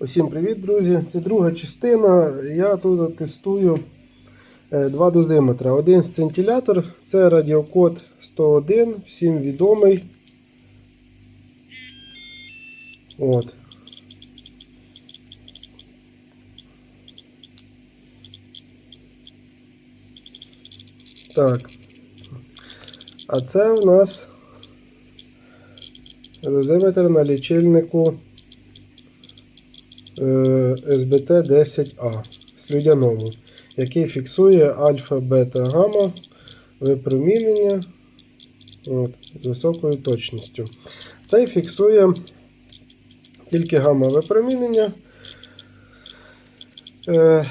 Усім привіт, друзі! Це друга частина. Я тут тестую е, два дозиметра. Один сцинтилятор, це радіокод 101, всім відомий. От. Так. А це у нас дозиметр на лічильнику е, СБТ-10А слюдяному, який фіксує альфа, бета, гамма випромінення от, з високою точністю. Цей фіксує тільки гамма випромінення е,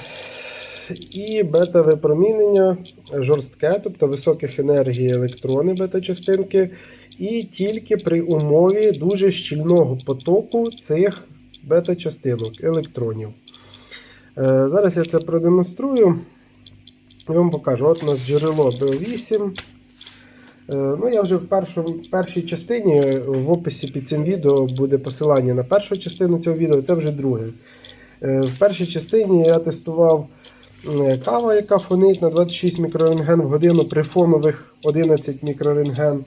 і бета випромінення жорстке, тобто високих енергій електрони бета-частинки, і тільки при умові дуже щільного потоку цих бета-частинок, електронів. Е, Зараз я це продемонструю. Я вам покажу. От у нас джерело B8. Е, Ну, Я вже в першому, першій частині в описі під цим відео буде посилання на першу частину цього відео, це вже друге. Е, В першій частині я тестував кава, яка фонить на 26 мікрорентген в годину при фонових 11 мікрорентген.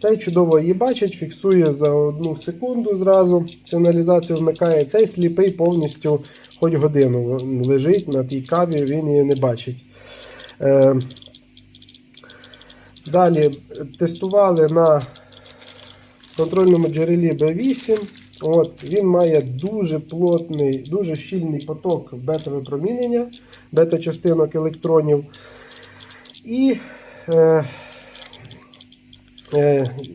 Цей чудово її бачить, фіксує за одну секунду зразу. Сигналізацію вмикає. Цей сліпий повністю хоч годину лежить на тій каві, він її не бачить. Е, Далі тестували на контрольному джерелі B8. От, Він має дуже плотний, дуже щільний поток бета-випромінення, бета-частинок електронів. І е,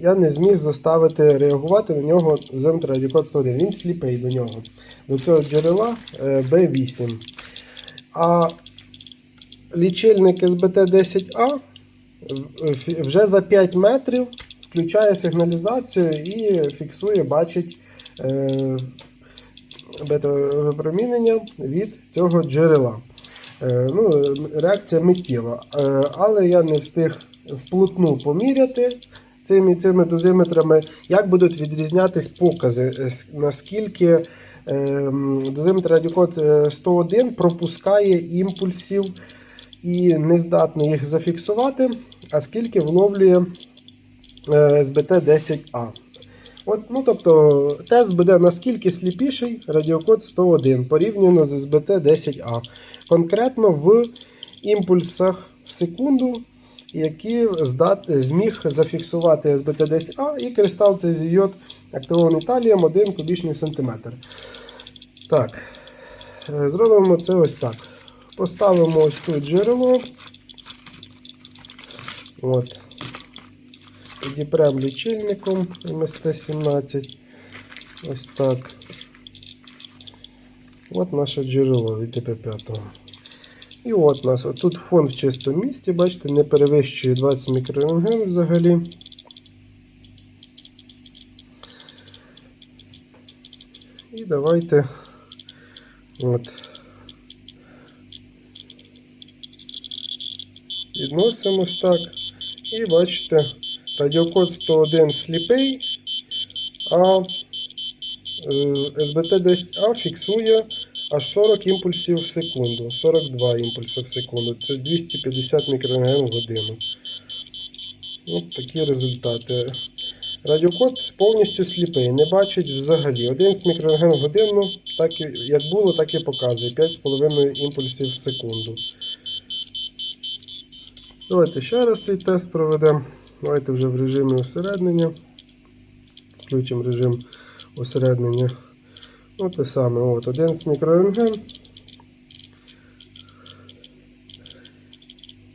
я не зміг заставити реагувати на нього зометр радіокод 101. Він сліпий до нього, до цього джерела е, B8. А лічильник СБТ-10А вже за 5 метрів включає сигналізацію і фіксує, бачить е, бета-випромінення від цього джерела. Е, ну, реакція миттєва. Е, але я не встиг вплотну поміряти цими цими дозиметрами, як будуть відрізнятись покази, е, наскільки е, дозиметр радіокод е, 101 пропускає імпульсів і не здатний їх зафіксувати, а скільки вловлює е, СБТ-10А. От, ну, тобто, тест буде наскільки сліпіший радіокод 101 порівняно з СБТ-10А. Конкретно в імпульсах в секунду, які здат, зміг зафіксувати СБТ-10А і кристал цезійот активований талієм 1 кубічний сантиметр. Так, е, зробимо це ось так. Поставимо ось тут джерело. От. Підіпрем лічильником МСТ-17. Ось так. От наше джерело від ТП5. І от у нас тут фон в чистому місці, бачите, не перевищує 20 мікрорентген взагалі. І давайте от, відносимось так. І бачите, радіокод 101 сліпий, а СБТ-10А фіксує аж 40 імпульсів в секунду. 42 імпульси в секунду. Це 250 мікрорентген в годину. От такі результати. Радіокод повністю сліпий, не бачить взагалі. 11 мікрорентген в годину, так і, як було, так і показує. 5,5 імпульсів в секунду. Давайте ще раз цей тест проведемо. Давайте вже в режимі осереднення. Включимо режим осереднення. От те саме. От, 11 мікрорентген.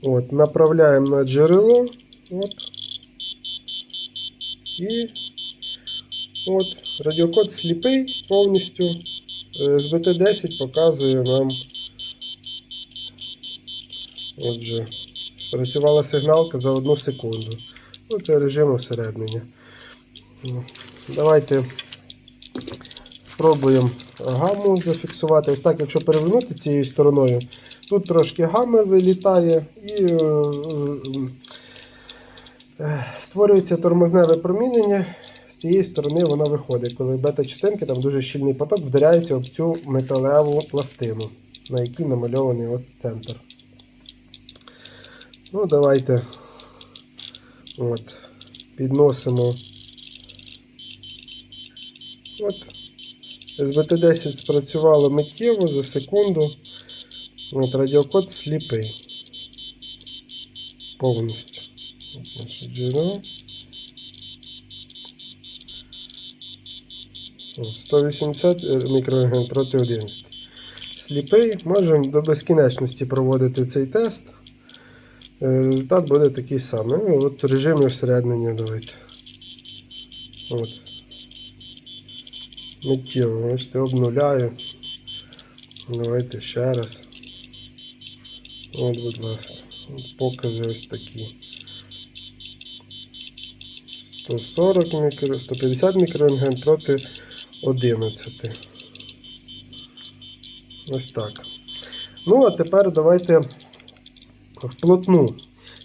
От, направляємо на джерело. От. І от, радіокод сліпий повністю. Е, СБТ-10 показує нам. Отже, працювала сигналка за одну секунду. Ну, це режим осереднення. Ну, Давайте спробуємо гамму зафіксувати. Ось так, якщо перевернути цією стороною, тут трошки гами вилітає і е, е, створюється тормозне випромінення з цієї сторони вона виходить, коли бета-частинки, там дуже щільний поток, вдаряється об цю металеву пластину, на якій намальований от центр. Ну, давайте от, підносимо. От. СБТ-10 спрацювало миттєво за секунду. От, радіокод сліпий. Повністю. От наше джерело. 180 мікроген проти 11. Сліпий. Можемо до безкінечності проводити цей тест. Е, Результат буде такий самий. Ну, от в режимі усереднення давайте. От. Миттєво. Бачите, обнуляю. Давайте ще раз. От, будь ласка. Покази ось такі. 140 мікро, 150 мікрорентген проти 11. Ось так. Ну, а тепер давайте вплотну.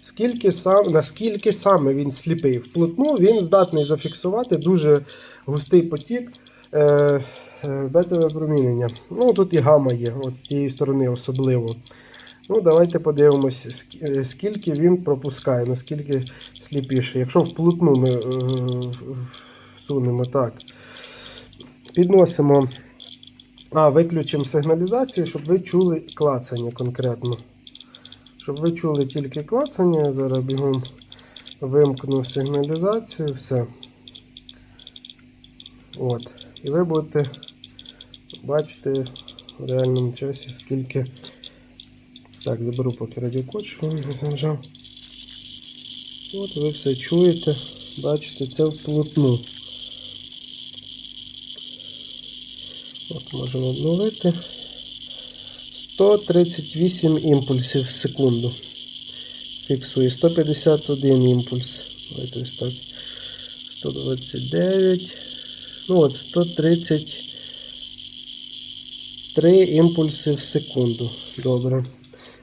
Скільки сам, наскільки саме він сліпий? Вплотну він здатний зафіксувати дуже густий потік е, е, бета-випромінення. Ну, тут і гама є, от з цієї сторони особливо. Ну, давайте подивимося, е, скільки він пропускає, наскільки сліпіше. Якщо вплотну ми е, всунемо так. Підносимо, а, виключимо сигналізацію, щоб ви чули клацання конкретно. Щоб ви чули тільки клацання, зараз бігом вимкну сигналізацію, все. От. І ви будете бачити в реальному часі, скільки. Так, заберу поки він не заважав. От ви все чуєте, бачите, це вплотну. От можемо обновити. 138 імпульсів в секунду. Фіксує 151 імпульс. Давайте ось так. 129. Ну от 133 імпульси в секунду. Добре.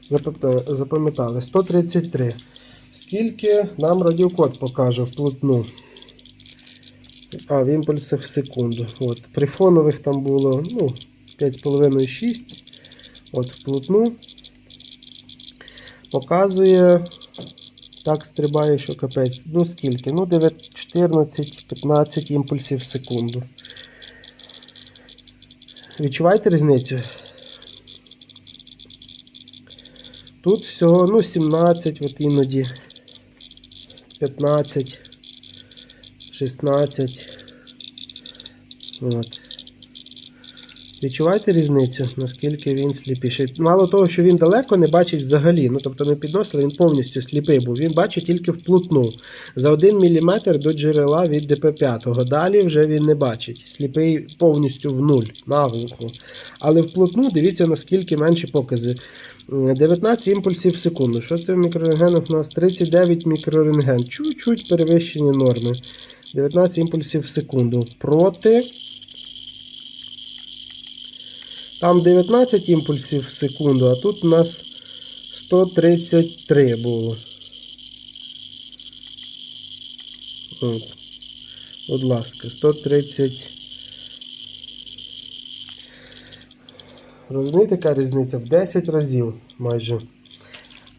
Запам'ятали- Запам'ятали. 133. Скільки нам радіокод покаже вплотну? А, в імпульсах в секунду. От. При фонових там було ну, 5,5-6. От вплотну. Показує. Так, стрибає, що капець. Ну скільки? Ну, 14-15 імпульсів в секунду. Відчуваєте різницю? Тут всього ну, 17, от іноді 15, 16. От. Відчуваєте різницю, наскільки він сліпіший? Мало того, що він далеко не бачить взагалі. Ну, тобто ми підносили, він повністю сліпий був. Він бачить тільки вплотну. За 1 мм до джерела від ДП5. Далі вже він не бачить. Сліпий повністю в нуль, наглухо. Але вплотну дивіться, наскільки менші покази. 19 імпульсів в секунду. Що це в мікрорентгенах у нас? 39 мікрорентген. Чуть-чуть перевищені норми. 19 імпульсів в секунду. Проти. Там 19 імпульсів в секунду, а тут у нас 133 було. От. Будь ласка, 130. Розумієте, яка різниця? В 10 разів майже.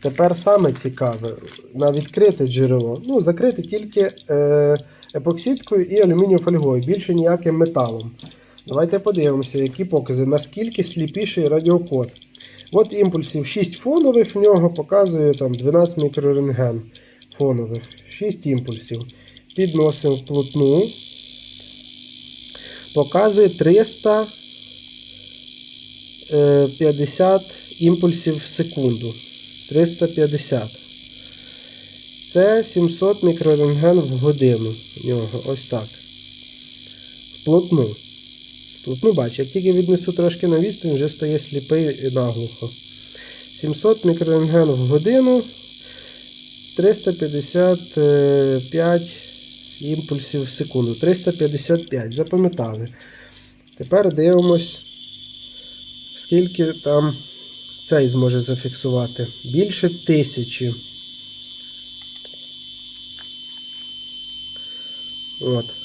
Тепер саме цікаве на відкрите джерело. Ну, закрите тільки е, епоксидкою і алюмінієвою більше ніяким металом. Давайте подивимося, які покази, наскільки сліпіший радіокод. От імпульсів 6 фонових в нього показує там 12 мікрорентген фонових. 6 імпульсів. Підносимо вплотну. Показує 350 імпульсів в секунду. 350. Це 700 мікрорентген в годину. В нього. Ось так. Вплотну. Тут, ну бач, як тільки віднесу трошки на відстань, вже стає сліпий і наглухо. 700 мікрорентген в годину, 355 імпульсів в секунду. 355. Запам'ятали. Тепер дивимось, скільки там цей зможе зафіксувати. Більше тисячі. От.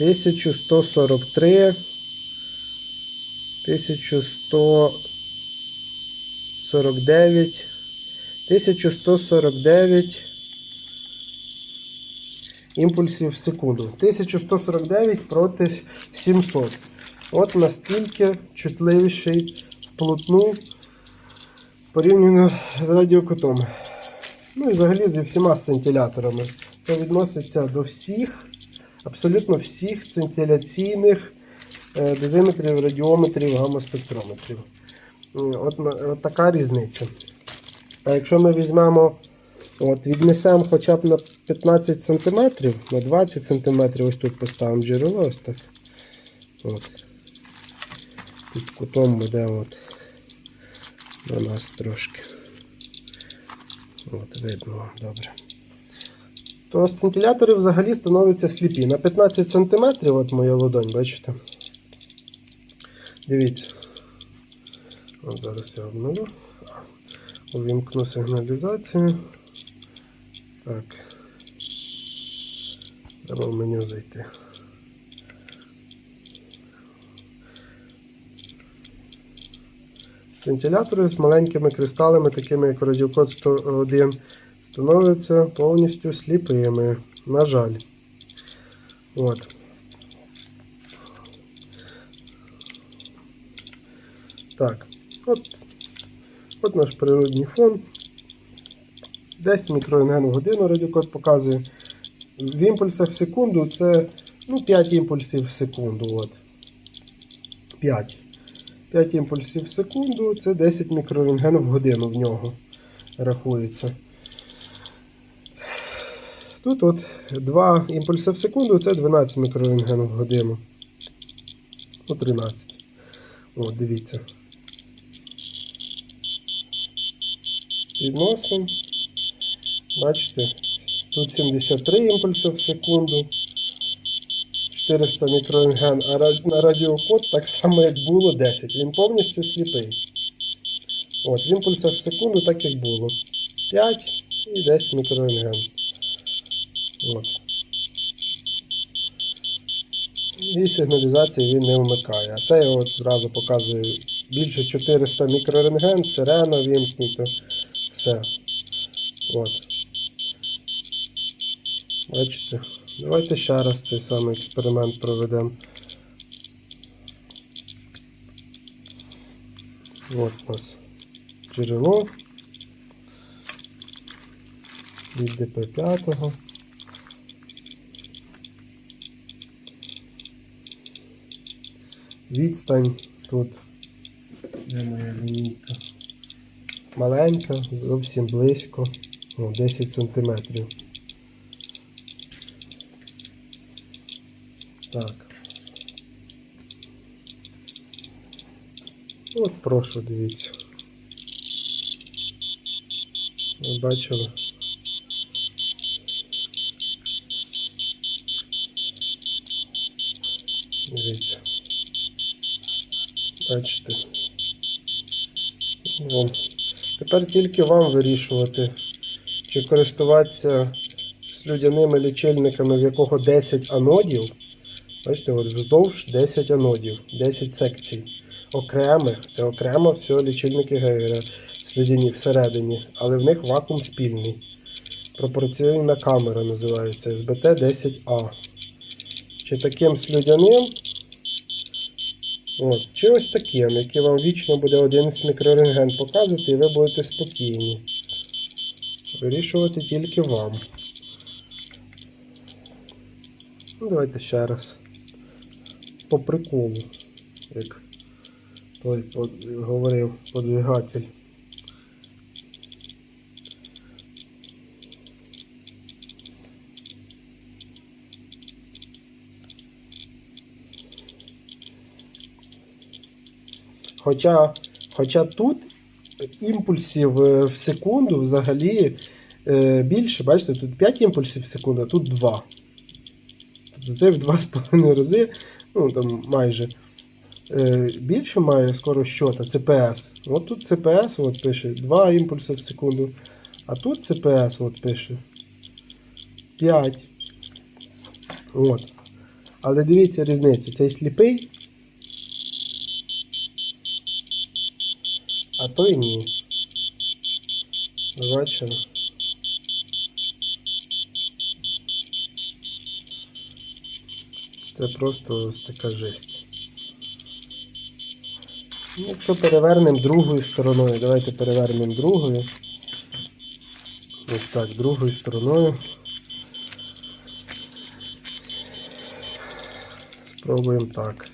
1143, 1149, 1149 імпульсів в секунду. 1149 проти 700. От настільки чутливіший вплотну порівняно з радіокотом. Ну і взагалі зі всіма сцинтиляторами. Це відноситься до всіх, абсолютно всіх сцинтиляційних е, дозиметрів, радіометрів, гамма-спектрометрів. Е, От, от така різниця. А якщо ми візьмемо, от, віднесемо хоча б на 15 см, на 20 см, ось тут поставимо джерело, ось так. От. Під кутом буде от до нас трошки. От, видно, добре. То сцинтилятори взагалі становляться сліпі. На 15 см, от моя ладонь, бачите? Дивіться. От зараз я обновлю. Увімкну сигналізацію. Так. Треба в меню зайти. Сцинтилятори з маленькими кристалами, такими як радіокод 101, становляться повністю сліпими. На жаль. От. Так. От, от наш природний фон. 10 мікрорентген в годину радіокод показує. В імпульсах в секунду це ну, 5 імпульсів в секунду. От. 5. 5 імпульсів в секунду це 10 мікрорентген в годину в нього рахується. Тут от 2 імпульси в секунду це 12 мікрорентген в годину. Ну, 13. От, дивіться. Підносимо. Бачите, тут 73 імпульси в секунду. 400 мікрорентген, а на радіокод так само, як було 10. Він повністю сліпий. От, в імпульсах в секунду так як було. 5 і 10 мікрорентген. От. І сигналізації він не вмикає. А це я от зразу показую більше 400 мікрорентген, сирена вімкнута. Все. От. Бачите? Давайте ще раз цей самий експеримент проведемо. От у нас джерело від ДП5. Відстань тут. Де моя лінійка? Маленька, зовсім близько. О, 10 сантиметрів. Так. От прошу, дивіться. Ви бачили? Дивіться. Бачите. О. Тепер тільки вам вирішувати, чи користуватися слюдяними лічильниками, в якого 10 анодів. Бачите, от вздовж 10 анодів, 10 секцій. Окремих, це окремо все лічильники Гейгера слюдяні всередині, але в них вакуум спільний. Пропорційна камера називається СБТ-10А. Чи таким слюдяним, от, чи таким, який вам вічно буде 11 мікрорентген показувати, і ви будете спокійні. Вирішувати тільки вам. Ну, давайте ще раз. По приколу, як той говорив подвигатель. Хоча, хоча тут імпульсів е, в секунду взагалі е, більше, бачите, тут 5 імпульсів в секунду, а тут 2. Тобто це в 2,5 рази, ну там майже е, більше має скоро щота, CPS. От тут CPS от пише 2 імпульси в секунду, а тут CPS от пише 5. От. Але дивіться різницю. Цей сліпий. А той ні. Ви Це просто така жесть. Ну, Якщо перевернемо другою стороною, давайте перевернемо другою. Ось так, другою стороною. Спробуємо так.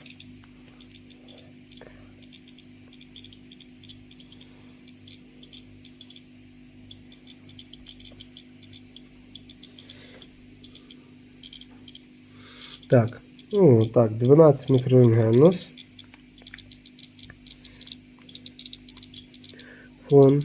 Так, ну так, 12 мікрорентген у нас. Фон.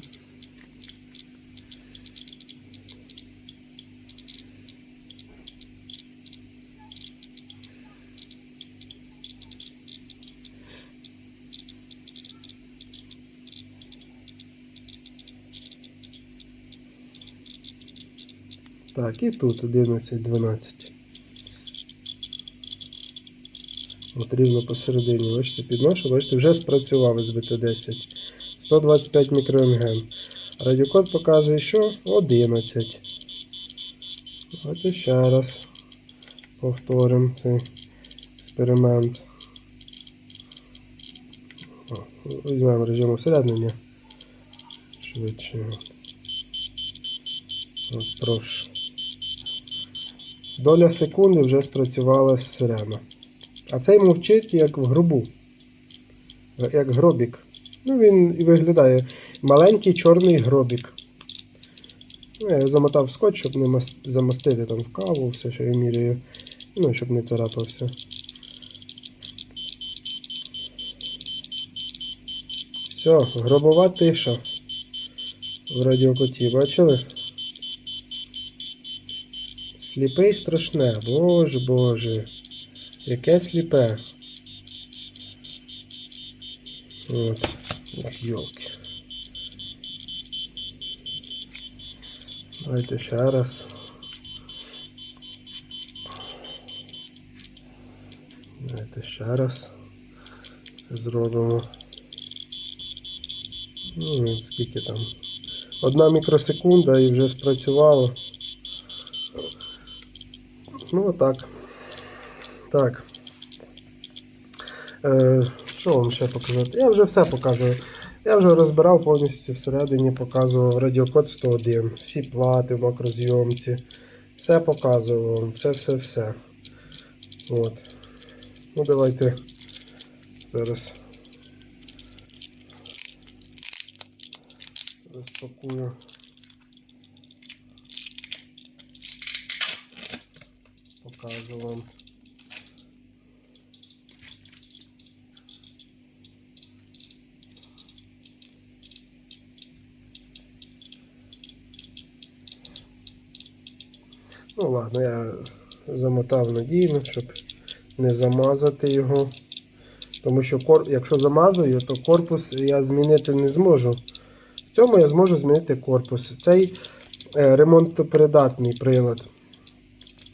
Так, і тут 11, От рівно посередині, бачите, підношу, бачите, вже спрацював СБТ-10. 125 мікрорентген. Радіокод показує, що 11. Давайте ще раз повторимо цей експеримент. Візьмемо режим усереднення. Швидше. От, прошу. Доля секунди вже спрацювала сирена. А цей мовчить як в гробу. Як гробік. Ну, він і виглядає маленький чорний гробік. Ну, я замотав скотч, щоб не мас- замастити там в каву, все, що я міряю. Ну, щоб не царапався. Все, гробова тиша. В радіокоті, бачили? Сліпий страшне, боже боже. Яке сліпе. От. Йолки. Давайте ще раз. Давайте ще раз. Це зробимо. Ну, скільки там? Одна мікросекунда і вже спрацювало. Ну отак. Так. Е, що вам ще показати? Я вже все показував. Я вже розбирав повністю всередині, показував радіокод 101, всі плати макрозйомці. Все показував вам, все-все-все. От. Ну давайте зараз розпакую. Покажу вам. Ну ладно, я замотав надійно, щоб не замазати його. Тому що кор... якщо замазаю, то корпус я змінити не зможу. В цьому я зможу змінити корпус. Цей е, ремонтопридатний прилад.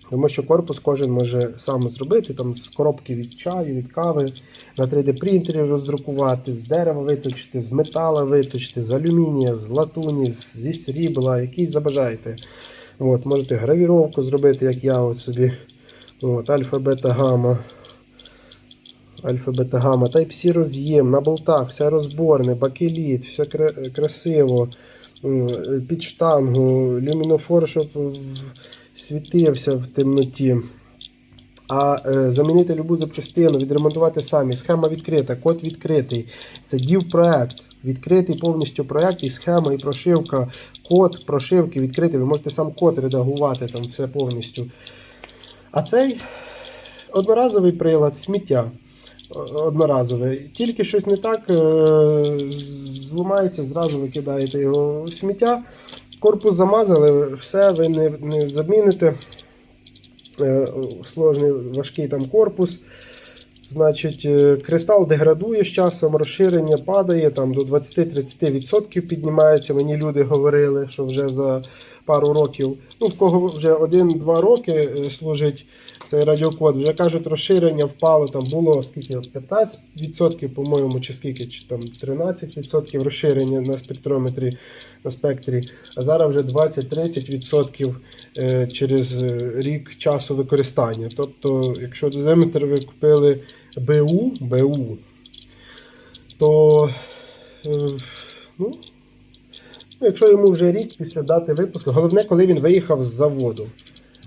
Тому що корпус кожен може сам зробити, там з коробки від чаю, від кави, на 3D принтері роздрукувати, з дерева виточити, з метала виточити, з алюмінія, з латуні, зі срібла, який забажаєте. От, можете гравіровку зробити, як я от собі. От, альфа, бета, гамма. Альфа, бета, гамма. Type-C роз'єм, на болтах, все розборне, бакеліт, все красиво. Під штангу, люмінофор, щоб світився в темноті. А е, замінити любу запчастину, відремонтувати самі. Схема відкрита, код відкритий. Це дів проект. Відкритий повністю проект і схема, і прошивка, код прошивки відкритий. Ви можете сам код редагувати, там все повністю. А цей одноразовий прилад, сміття. О- Одноразовий. Тільки щось не так е, зламається, зразу викидаєте його у сміття. Корпус замазали, все, ви не, не заміните. Е, Сложний важкий там корпус. Значить, е, кристал деградує з часом, розширення падає там до 20-30% піднімається. Мені люди говорили, що вже за пару років. Ну, в кого вже один-два роки е, служить цей радіокод, вже кажуть, розширення впало, там було скільки 15%, по-моєму, чи скільки, чи там 13% розширення на спектрометрі, на спектрі, а зараз вже 20-30% е, через рік часу використання. Тобто, якщо дозиметр ви купили БУ, БУ, то е, ну, Ну, якщо йому вже рік після дати випуску, головне, коли він виїхав з заводу.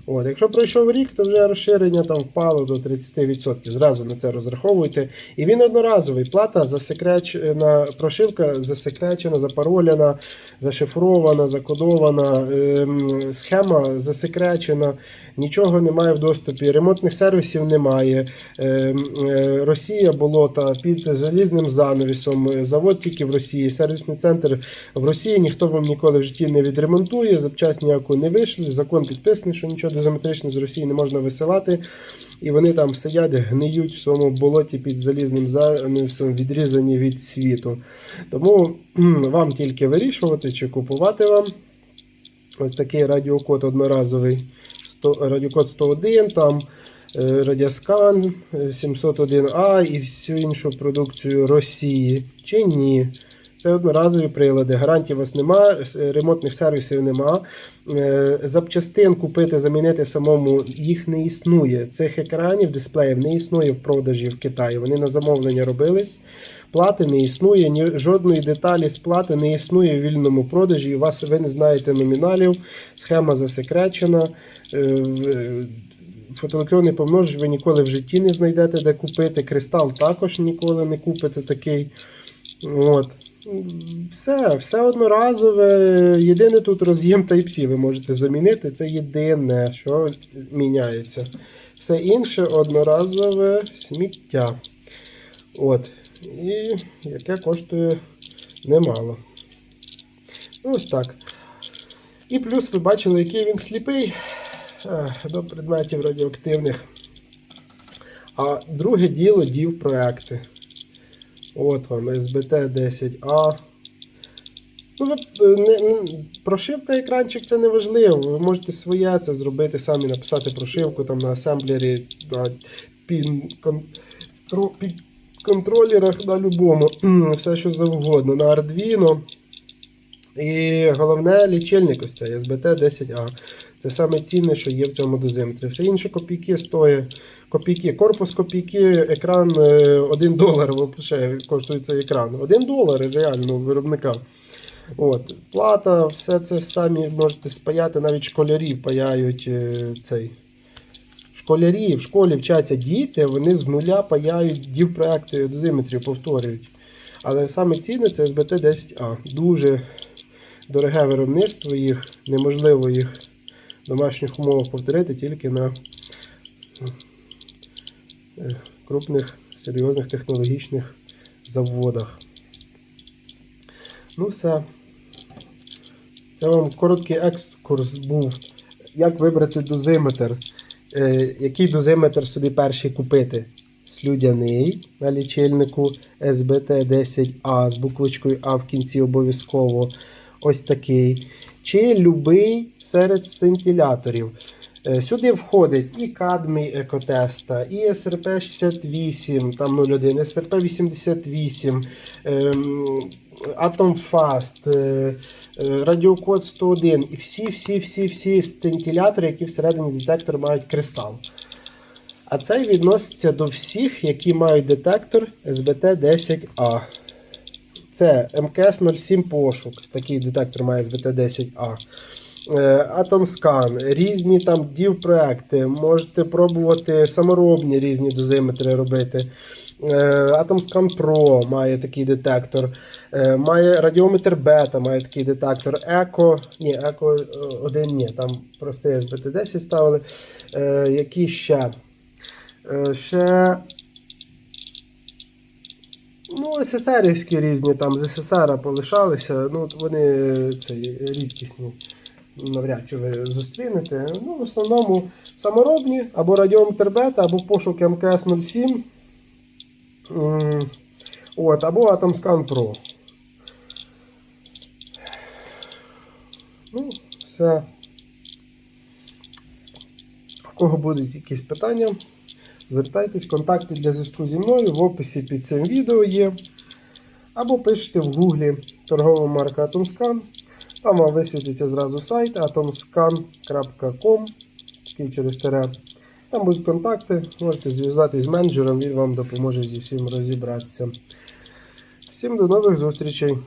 От, якщо пройшов рік, то вже розширення там впало до 30%. Зразу на це розраховуйте. І він одноразовий. Плата засекречена, прошивка засекречена, запаролена, зашифрована, закодована, ем, схема засекречена, нічого немає в доступі, ремонтних сервісів немає. Ем, е, Росія болота під залізним занавісом. Завод тільки в Росії, сервісний центр в Росії. Ніхто вам ніколи в житті не відремонтує, запчасть ніяку не вийшли. Закон підписаний, що нічого дозиметричне з Росії не можна висилати. І вони там сидять, гниють в своєму болоті під залізним занавісом, відрізані від світу. Тому вам тільки вирішувати, чи купувати вам ось такий радіокод одноразовий. 100, радіокод 101, там е, радіоскан е, 701А і всю іншу продукцію Росії. Чи ні? Це одноразові прилади. Гарантій у вас нема, ремонтних сервісів нема. Е, Запчастин купити, замінити самому їх не існує. Цих екранів, дисплеїв не існує в продажі в Китаї. Вони на замовлення робились. Плати не існує, ні жодної деталі з плати не існує в вільному продажі. У вас ви не знаєте номіналів, схема засекречена. Е, в- Фотоелектронний помножувач ви ніколи в житті не знайдете, де купити. Кристал також ніколи не купите такий. От. Все, все одноразове. Єдине тут роз'єм Type-C ви можете замінити. Це єдине, що міняється. Все інше одноразове сміття. От. І яке коштує немало. Ну, Ось так. І плюс ви бачили, який він сліпий е, до предметів радіоактивних. А друге діло дів проекти. От вам SBT 10A. Ну, е, прошивка екранчик це не важливо. Ви можете своє це зробити, самі написати прошивку там на асемблері, на пін, кон, тро, під контролерах на любому, все що завгодно, на Arduino. І головне лічильник ось цей SBT 10A. Це саме цінне, що є в цьому дозиметрі. Все інше копійки стоять. Копійки. Корпус копійки, екран 1 долар взагалі коштує цей екран. 1 долар реально виробника. От. Плата, все це самі можете спаяти, навіть школярі паяють е, цей. Школярі в школі вчаться діти, вони з нуля паяють дів проекти дозиметрів, повторюють. Але саме цінне це SBT 10A. Дуже дороге виробництво їх, неможливо їх домашніх умовах повторити тільки на е, крупних серйозних технологічних заводах. Ну, все. Це вам короткий екскурс був. Як вибрати дозиметр? Е, який дозиметр собі перший купити? Слюдяний на лічильнику SBT 10A з буквочкою А в кінці обов'язково. Ось такий. Чи любий серед сцинтиляторів. Е, Сюди входить і кадмій екотеста, і SRP 68, там 01, SRP 88, ем, Atom Fast, е, е, Радіокод 101 і всі-всі-всі-всі сцинтилятори, які всередині детектора мають кристал. А цей відноситься до всіх, які мають детектор SBT 10A. Це МКС 07 пошук. Такий детектор має SBT 10A. Е, різні там дів проекти. Можете пробувати саморобні різні дозиметри робити. Е, AtomScan Pro має такий детектор. Е, Має радіометр бета, має такий детектор. Еко, ні, Еко 1 ні, там простий SBT 10 ставили. Е, Які ще? Е, Ще Ну, СССРівські різні там з СССР полишалися, ну вони це рідкісні. Навряд чи ви зустрінете. Ну, в основному саморобні або радіометр бета, або пошук МКС 07. М, От, або AtomScan Pro. Ну, Все. У кого будуть якісь питання, звертайтесь, контакти для зв'язку зі мною в описі під цим відео є. Або пишете в гуглі торгова марка Atomscan. Там вам висвітиться зразу сайт atomscan.com такий через тере. Там будуть контакти, можете зв'язатись з менеджером, він вам допоможе зі всім розібратися. Всім до нових зустрічей!